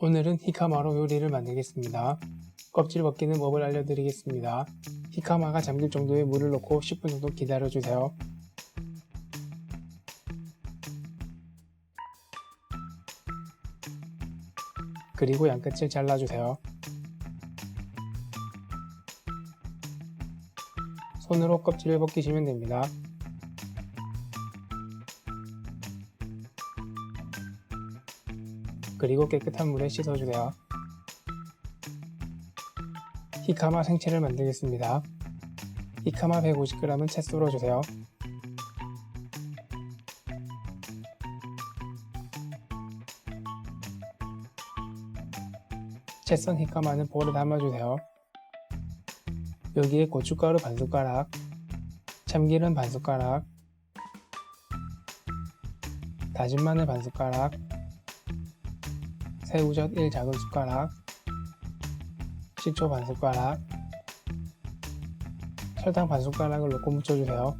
오늘은 히카마로 요리를 만들겠습니다. 껍질 벗기는 법을 알려드리겠습니다. 히카마가 잠길 정도의 물을 넣고 10분 정도 기다려주세요. 그리고 양끝을 잘라주세요. 손으로 껍질을 벗기시면 됩니다. 그리고 깨끗한 물에 씻어주세요. 히카마 생채를 만들겠습니다. 히카마 150g은 채 썰어주세요. 채썬 히카마는 볼에 담아주세요. 여기에 고춧가루 반 숟가락, 참기름 반 숟가락, 다진 마늘 반 숟가락, 새우젓 1 작은 숟가락, 식초 반 숟가락, 설탕 반 숟가락을 넣고 묻혀주세요.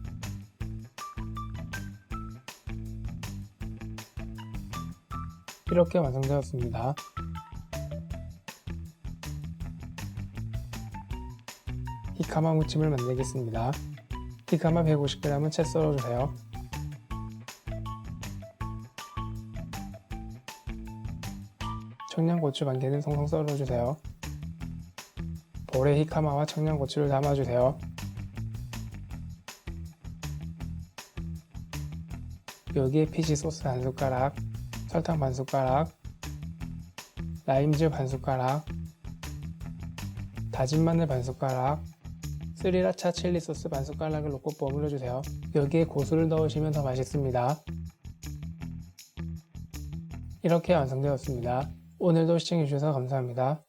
이렇게 완성되었습니다. 히카마 무침을 만들겠습니다. 히카마 150g은 채 썰어주세요. 청양고추 반 개는 송송 썰어주세요. 볼에 히카마와 청양고추를 담아주세요. 여기에 피시 소스 한 숟가락, 설탕 반 숟가락, 라임즙 반 숟가락, 다진 마늘 반 숟가락, 스리라차 칠리 소스 반 숟가락을 넣고 버무려 주세요. 여기에 고수를 넣으시면 더 맛있습니다. 이렇게 완성되었습니다. 오늘도 시청해주셔서 감사합니다.